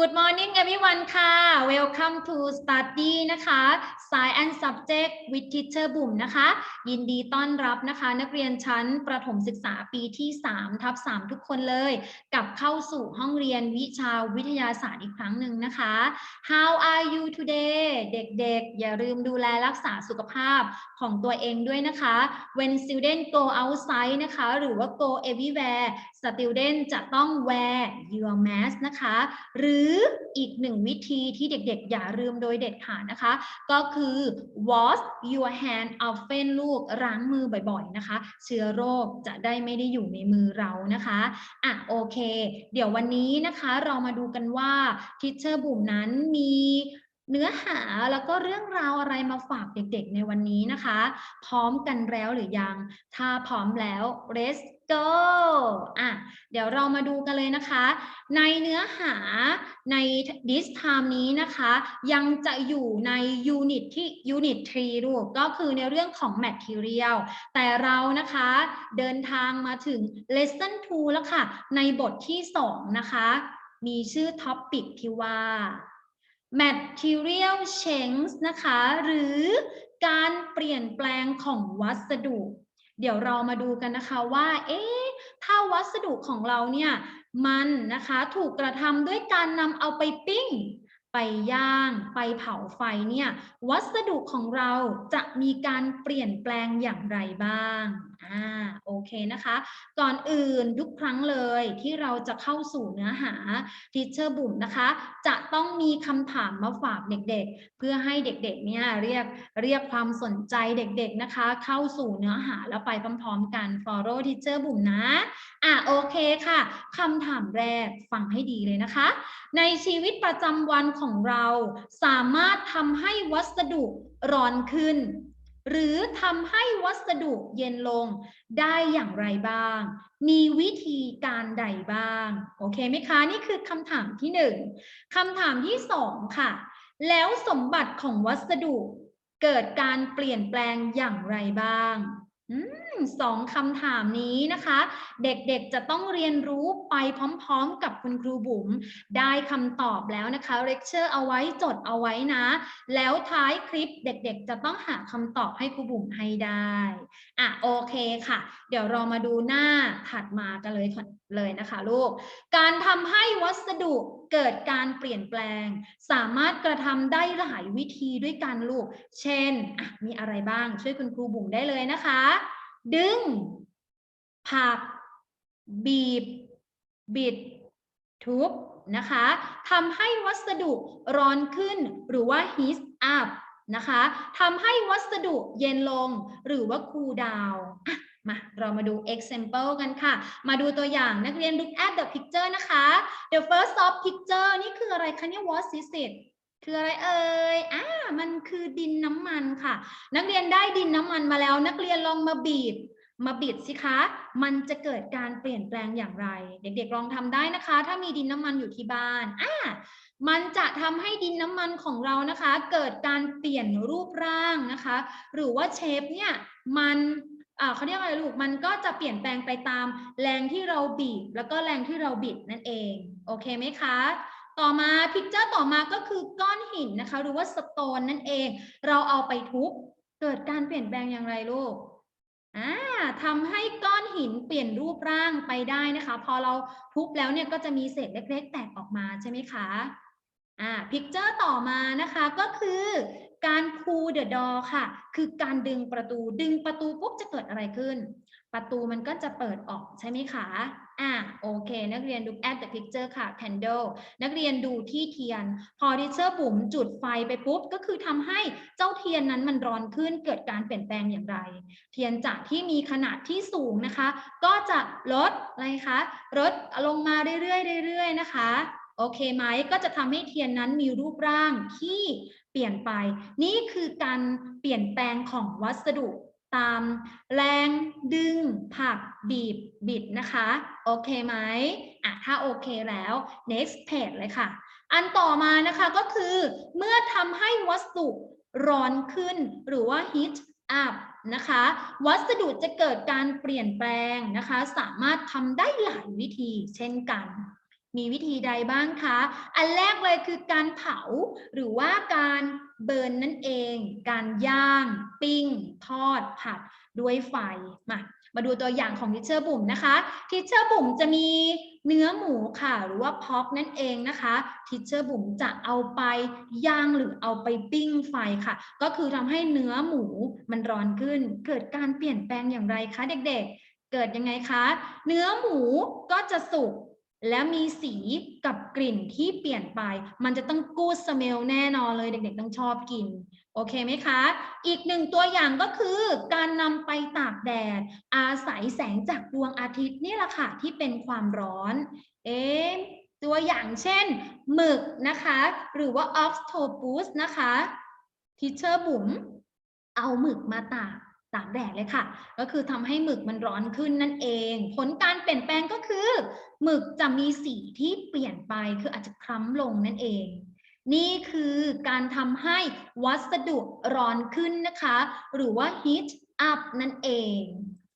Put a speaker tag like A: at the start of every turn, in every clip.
A: Good morning everyone ค่ะ Welcome to study นะคะ Science and Subject with Teacher บุ๋มนะคะ ยินดีต้อนรับนะคะ นักเรียนชั้นประถมศึกษาปีที่ 3 ทับ 3 ทุกคนเลย กลับเข้าสู่ห้องเรียนวิชาวิทยาศาสตร์อีกครั้งหนึ่งนะคะ How are you today เด็กๆ อย่าลืมดูแลรักษาสุขภาพของตัวเองด้วยนะคะ When student go outside นะคะ หรือว่า go everywhere student จะต้อง wear your mask นะคะ หรืออีกหนึ่งวิธีที่เด็กๆ อย่าลืมโดยเด็ดขาดนะคะ ก็คือ wash your hand often ลูกล้างมือบ่อยๆนะคะ เชื้อโรคจะได้ไม่ได้อยู่ในมือเรานะคะอะโอเค เดี๋ยววันนี้นะคะเรามาดูกันว่าทิเชอร์บุ๋มนั้นมีเนื้อหาแล้วก็เรื่องราวอะไรมาฝากเด็กๆ ในวันนี้นะคะ พร้อมกันแล้วหรือยัง ถ้าพร้อมแล้ว let's go อะเดี๋ยวเรามาดูกันเลยนะคะ ในเนื้อหาใน this time นี้นะคะ ยังจะอยู่ใน unit ที่ unit 3ลูกก็คือในเรื่องของ material แต่เรานะคะเดินทางมาถึง lesson 2 แล้วค่ะ ในบทที่ 2 นะคะ มีชื่อ topic ที่ว่า material change นะคะ หรือการเปลี่ยนแปลงของวัสดุ เดี๋ยวเรามาดูกันนะคะว่าเอ๊ะถ้าวัสดุของเราเนี่ยมันนะคะถูกกระทำด้วยการนำเอาไปปิ้ง ไปย่าง ไปเผาไฟเนี่ยวัสดุของเราจะมีการเปลี่ยนแปลงอย่างไรบ้างอ่าโอเคนะคะ ก่อนอื่นทุกครั้งเลยที่เราจะเข้าสู่เนื้อหาทีเชอร์บุ๋มนะคะ จะต้องมีคำถามมาฝากเด็กๆ เพื่อให้เด็กๆเนี่ยเรียกเรียกความสนใจเด็กๆนะคะ เข้าสู่เนื้อหาแล้วไปพร้อมๆกัน follow teacher บุ๋มนะอะโอเคค่ะคำถามแรกฟังให้ดีเลยนะคะ ในชีวิตประจำวันของเราสามารถทำให้วัสดุร้อนขึ้น หรือทำให้วัสดุเย็นลงได้อย่างไรบ้าง มีวิธีการใดบ้าง โอเคไหมคะ นี่คือคำถามที่หนึ่งคำถามที่สองค่ะ แล้วสมบัติของวัสดุเกิดการเปลี่ยนแปลงอย่างไรบ้าง สองคำถามนี้นะคะ เด็กๆจะต้องเรียนรู้ไปพร้อมๆ กับคุณครูบุ๋มได้คำตอบแล้วนะคะเลคเชอร์เอาไว้จดเอาไว้นะ แล้วท้ายคลิปเด็กๆ จะต้องหาคำตอบให้ครูบุ๋มให้ได้อะโอเคค่ะ เดี๋ยวเรามาดูหน้าถัดมากันเลยเลยนะคะลูก การทำให้วัสดุเกิดการเปลี่ยนแปลง สามารถกระทำได้หลายวิธีด้วยกันลูก เช่นมีอะไรบ้างช่วยคุณครูบุ๋มได้เลยนะคะ ดึง ผัก บีบ บิด ทุบนะคะทำให้วัสดุร้อนขึ้นหรือว่า heat up นะคะทำให้วัสดุเย็นลงหรือว่า cool down มาเรามาดู example กันค่ะ มาดูตัวอย่างนักเรียน look at the picture นะคะ the first of picture นี่คืออะไรคะเนี่ย what is it คืออะไรเอ่ยอ่ามันคือดินน้ำมันค่ะ นักเรียนได้ดินน้ำมันมาแล้ว นักเรียนลองมาบีบ มาบิดสิคะ มันจะเกิดการเปลี่ยนแปลงอย่างไร เด็กๆลองทำได้นะคะ ถ้ามีดินน้ำมันอยู่ที่บ้านอ่ามันจะทำให้ดินน้ำมันของเรานะคะ เกิดการเปลี่ยนรูปร่างนะคะ หรือว่าเชฟเนี่ยมันอ่าเขาเรียกอะไรลูก มันก็จะเปลี่ยนแปลงไปตามแรงที่เราบีบ แล้วก็แรงที่เราบิดนั่นเอง โอเคไหมคะ ต่อมาพิกเจอร์ต่อมาก็คือก้อนหินนะคะ หรือว่าสโตนนั่นเอง เราเอาไปทุบเกิดการเปลี่ยนแปลงอย่างไรลูกอ่าทำให้ก้อนหินเปลี่ยนรูปร่างไปได้นะคะ พอเราทุบแล้วเนี่ยก็จะมีเศษเล็ก ๆ แตกออกมาใช่ไหมคะอ่าพิกเจอร์ต่อมานะคะก็คือการ pull the door ค่ะ คือการดึงประตูดึงประตูปุ๊บจะเกิดอะไรขึ้น ประตูมันก็จะเปิดออกใช่ไหมคะอ่าโอเค นักเรียนดู at the picture ค่ะ candle นักเรียนดูที่เทียน พอดิเชอร์บุ๋มจุดไฟไปปุ๊บ ก็คือทำให้เจ้าเทียนนั้นมันร้อนขึ้นเกิดการเปลี่ยนแปลงอย่างไร เทียนจากที่มีขนาดที่สูงนะคะ ก็จะลดอะไรคะลดลงมาเรื่อยๆเรื่อยๆนะคะโอเคไหมก็จะทำให้เทียนนั้นมีรูปร่างที่เปลี่ยนไป นี่คือการเปลี่ยนแปลงของวัสดุ ตามแรงดึงผักบีบบิดนะคะ โอเคไหมอะถ้าโอเคแล้ว next page เลยค่ะ อันต่อมานะคะก็คือเมื่อทำให้วัสดุร้อนขึ้นหรือว่า heat up นะคะ วัสดุจะเกิดการเปลี่ยนแปลงนะคะ สามารถทำได้หลายวิธีเช่นกัน มีวิธีใดบ้างคะ อันแรกเลยคือการเผาหรือว่าการเบิร์นนั่นเอง การย่าง ปิ้ง ทอด ผัดด้วยไฟ มา มาดูตัวอย่างของทิเชอร์บุ๋มนะคะ ทิเชอร์บุ๋มจะมีเนื้อหมูค่ะ หรือว่าพอกนั่นเองนะคะ ทิเชอร์บุ๋มจะเอาไปย่างหรือเอาไปปิ้งไฟค่ะ ก็คือทำให้เนื้อหมูมันร้อนขึ้น เกิดการเปลี่ยนแปลงอย่างไรคะเด็กๆ เกิดยังไงคะ เนื้อหมูก็จะสุก และมีสีกับกลิ่นที่เปลี่ยนไป มันจะต้องกูดสเมลแน่นอนเลยเด็กๆต้องชอบกิน โอเคไหมคะ อีกหนึ่งตัวอย่างก็คือการนำไปตากแดด อาศัยแสงจากดวงอาทิตย์นี่แหละค่ะที่เป็นความร้อน เอ๊ะตัวอย่างเช่นหมึกนะคะ หรือว่า octopus นะคะทีเชอร์บุ๋มเอาหมึกมาตาก ตากแดดเลยค่ะ ก็คือทำให้หมึกมันร้อนขึ้นนั่นเอง ผลการเปลี่ยนแปลงก็คือหมึกจะมีสีที่เปลี่ยนไปคืออาจจะคล้ำลงนั่นเอง นี่คือการทำให้วัสดุร้อนขึ้นนะคะ หรือว่า heat up นั่นเอง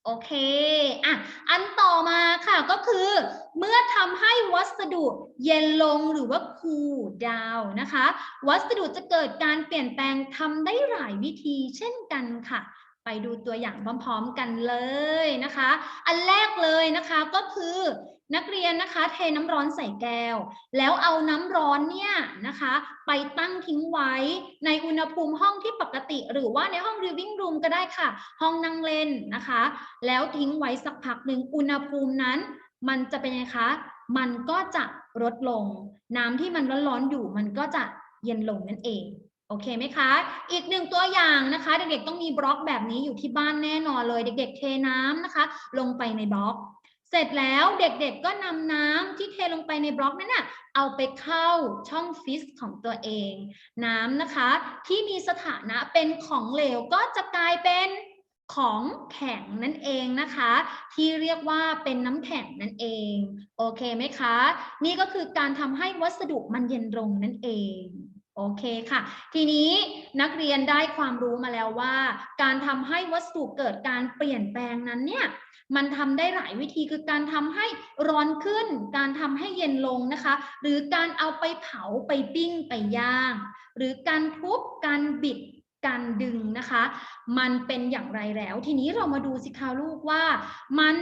A: โอเคอะอันต่อมาค่ะก็คือ เมื่อทำให้วัสดุเย็นลงหรือว่า cool down นะคะ วัสดุจะเกิดการเปลี่ยนแปลงทำได้หลายวิธีเช่นกันค่ะ ไปดูตัวอย่างพร้อมๆกันเลยนะคะ อันแรกเลยนะคะก็คือนักเรียนนะคะเทน้ำร้อนใส่แก้ว แล้วเอาน้ำร้อนเนี่ยนะคะ ไปตั้งทิ้งไว้ในอุณหภูมิห้องที่ปกติ หรือว่าในห้อง living room ก็ได้ค่ะ ห้องนั่งเล่นนะคะ แล้วทิ้งไว้สักพักหนึ่งอุณหภูมินั้น มันจะเป็นไงคะ มันก็จะลดลง น้ำที่มันร้อนๆอยู่มันก็จะเย็นลงนั่นเอง โอเคไหมคะ อีกหนึ่งตัวอย่างนะคะ เด็กๆต้องมีบล็อกแบบนี้อยู่ที่บ้านแน่นอนเลย เด็ก ๆ เทน้ำนะคะ ลงไปในบล็อก เสร็จแล้วเด็กๆก็นำน้ำที่เทลงไปในบล็อกนั้นน่ะเอาไปเข้าช่องฟิสของตัวเอง น้ำนะคะที่มีสถานะเป็นของเหลวก็จะกลายเป็นของแข็งนั่นเองนะคะ ที่เรียกว่าเป็นน้ำแข็งนั่นเอง โอเคไหมคะ นี่ก็คือการทำให้วัสดุมันเย็นลงนั่นเอง โอเคค่ะ ทีนี้นักเรียนได้ความรู้มาแล้วว่า การทำให้วัสดุเกิดการเปลี่ยนแปลงนั้นเนี่ยมันทำได้หลายวิธีคือการทำให้ร้อนขึ้น การทำให้เย็นลงนะคะ หรือการเอาไปเผาไปปิ้งไปย่าง หรือการทุบการบิดการดึงนะคะ มันเป็นอย่างไรแล้ว ทีนี้เรามาดูสิคะลูกว่ามัน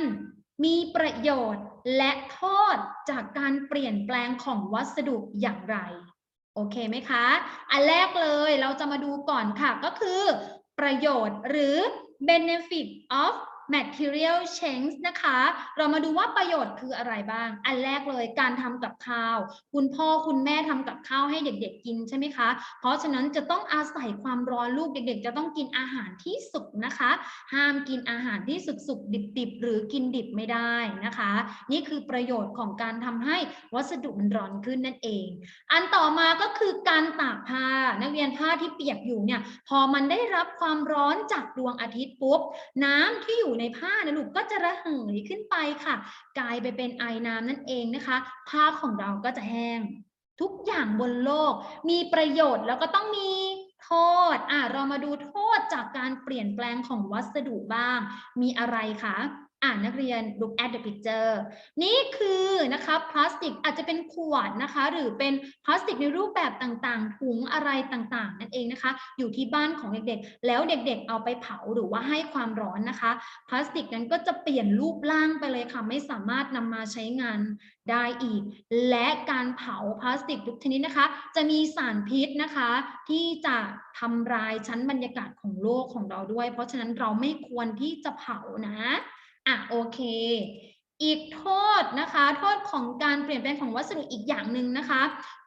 A: มีประโยชน์และโทษจากการเปลี่ยนแปลงของวัสดุอย่างไร โอเคไหมคะ อันแรกเลยเราจะมาดูก่อนค่ะ ก็คือประโยชน์หรือ benefit of material change นะคะ เรามาดูว่าประโยชน์คืออะไรบ้าง อันแรกเลยการทำกับข้าว คุณพ่อคุณแม่ทำกับข้าวให้เด็กๆกินใช่ไหมคะ เพราะฉะนั้นจะต้องอาศัยความร้อนลูกเด็กๆ จะต้องกินอาหารที่สุกนะคะ ห้ามกินอาหารที่สุกๆดิบๆ หรือกินดิบไม่ได้นะคะ นี่คือประโยชน์ของการทำให้วัสดุมันร้อนขึ้นนั่นเอง อันต่อมาก็คือการตากผ้านักเรียนผ้าที่เปียกอยู่เนี่ยพอมันได้รับความร้อนจากดวงอาทิตย์ปุ๊บน้ำที่อยู่ในผ้านะลูกก็จะระเหยขึ้นไปค่ะ กลายไปเป็นไอน้ำนั่นเองนะคะ ผ้าของเราก็จะแห้ง ทุกอย่างบนโลก มีประโยชน์แล้วก็ต้องมีโทษอะเรามาดูโทษจากการเปลี่ยนแปลงของวัสดุบ้าง มีอะไรคะ อ่านนักเรียน look at the picture นี่คือนะคะพลาสติกอาจจะเป็นขวดนะคะ หรือเป็นพลาสติกในรูปแบบต่างๆ ถุงอะไรต่างๆ นั่นเองนะคะ อยู่ที่บ้านของเด็กๆ แล้วเด็กๆ เอาไปเผาหรือว่าให้ความร้อนนะคะ พลาสติกนั้นก็จะเปลี่ยนรูปร่างไปเลยค่ะ ไม่สามารถนำมาใช้งานได้อีก และการเผาพลาสติกทุกชนิดนะคะ จะมีสารพิษนะคะ ที่จะทำลายชั้นบรรยากาศของโลกของเราด้วย เพราะฉะนั้นเราไม่ควรที่จะเผานะ อะโอเค อีกโทษนะคะ โทษของการเปลี่ยนแปลงของวัสดุอีกอย่างหนึ่งนะคะ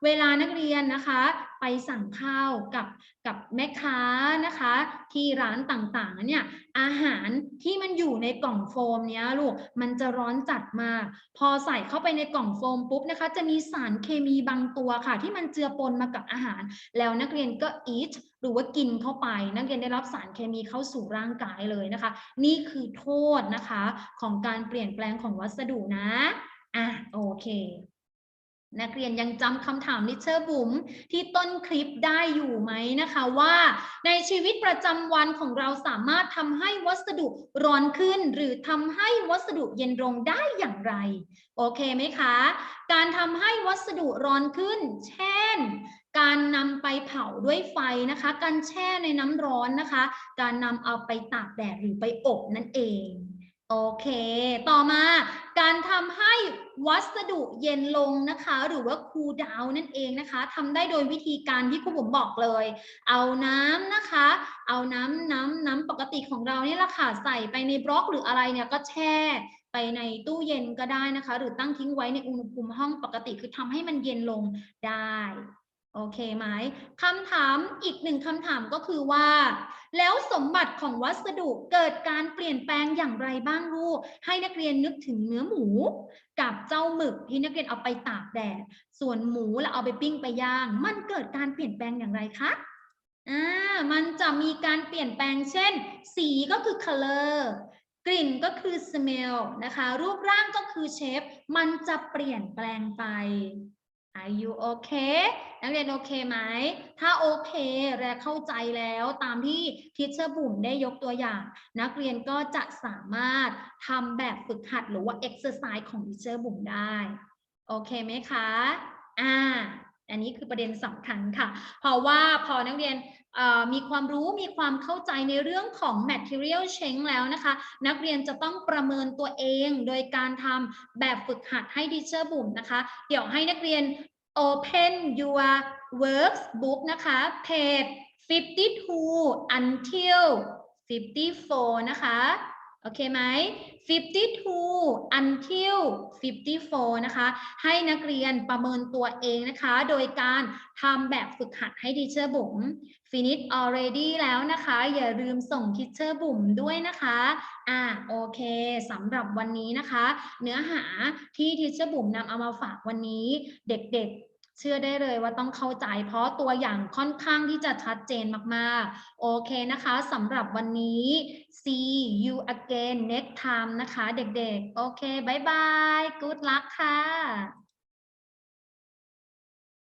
A: เวลานักเรียนนะคะ ไปสั่งข้าวกับกับแม่ค้านะคะ ที่ร้านต่างๆเนี่ยอาหารที่มันอยู่ในกล่องโฟมเนี้ยลูกมันจะร้อนจัดมาก พอใส่เข้าไปในกล่องโฟมปุ๊บนะคะ จะมีสารเคมีบางตัวค่ะ ที่มันเจือปนมากับอาหาร แล้วนักเรียนก็ eat หรือว่ากินเข้าไป นักเรียนได้รับสารเคมีเข้าสู่ร่างกายเลยนะคะ นี่คือโทษนะคะของการเปลี่ยนแปลงของวัสดุนะอะโอเค นักเรียนยังจำคำถามลิเชอร์บุ๋มที่ต้นคลิปได้อยู่ไหมนะคะว่า ในชีวิตประจำวันของเราสามารถทำให้วัสดุร้อนขึ้น หรือทำให้วัสดุเย็นลงได้อย่างไร โอเคไหมคะ การทำให้วัสดุร้อนขึ้น เช่น การนำไปเผาด้วยไฟนะคะ การแช่ในน้ำร้อนนะคะ การนำเอาไปตากแดดหรือไปอบนั่นเอง โอเค ต่อมาการทำให้วัสดุเย็นลงนะคะ หรือว่าคูลดาวนั่นเองนะคะทำได้โดยวิธีการที่ครูผมบอกเลย เอาน้ำนะคะ เอาน้ำน้ำน้ำปกติของเรานี่แหละค่ะใส่ไปในบล็อกหรืออะไรเนี่ยก็แช่ไปในตู้เย็นก็ได้นะคะ หรือตั้งทิ้งไว้ในอุณหภูมิห้องปกติคือทำให้มันเย็นลงได้ โอเคไหมคำถามอีกหนึ่งคำถามก็คือว่า แล้วสมบัติของวัสดุเกิดการเปลี่ยนแปลงอย่างไรบ้างลูก ให้นักเรียนนึกถึงเนื้อหมู กับเจ้าหมึกที่นักเรียนเอาไปตากแดด ส่วนหมูแล้วเอาไปปิ้งไปย่าง มันเกิดการเปลี่ยนแปลงอย่างไรคะอ่ามันจะมีการเปลี่ยนแปลงเช่น สีก็คือ color กลิ่นก็คือ smell นะคะ รูปร่างก็คือ shape มันจะเปลี่ยนแปลงไป Are you okay นักเรียนโอเคไหม ถ้าโอเคและเข้าใจแล้วตามที่ทิเชอร์บุ๋มได้ยกตัวอย่าง นักเรียนก็จะสามารถทำแบบฝึกหัดหรือว่า exercise ของทิเชอร์บุ๋มได้ โอเคไหมคะ อ่า อันนี้คือประเด็นสำคัญค่ะ เพราะว่าพอนักเรียน มีความรู้มีความเข้าใจในเรื่องของ material change แล้วนะคะ นักเรียนจะต้องประเมินตัวเองโดยการทำแบบฝึกหัดให้ดิเชอร์บุ๋มนะคะ เดี๋ยวให้นักเรียน open your works book นะคะ page 52 until 54 นะคะ โอเคไหม52 until 54 นะคะ ให้นักเรียนประเมินตัวเองนะคะ โดยการทำแบบฝึกหัดให้ทีเชอร์บุ๋ม finish already แล้วนะคะ อย่าลืมส่งทีเชอร์บุ๋มด้วยนะคะ อ่าโอเคสำหรับวันนี้นะคะ เนื้อหาที่ทีเชอร์บุ๋มนำเอามาฝากวันนี้ เด็กๆ เชื่อได้เลยว่าต้องเข้าใจ เพราะตัวอย่างค่อนข้างที่จะชัดเจนมากๆ โอเคนะคะสำหรับวันนี้ see you again next time นะคะเด็กๆ โอเคบายบาย good luck ค่ะ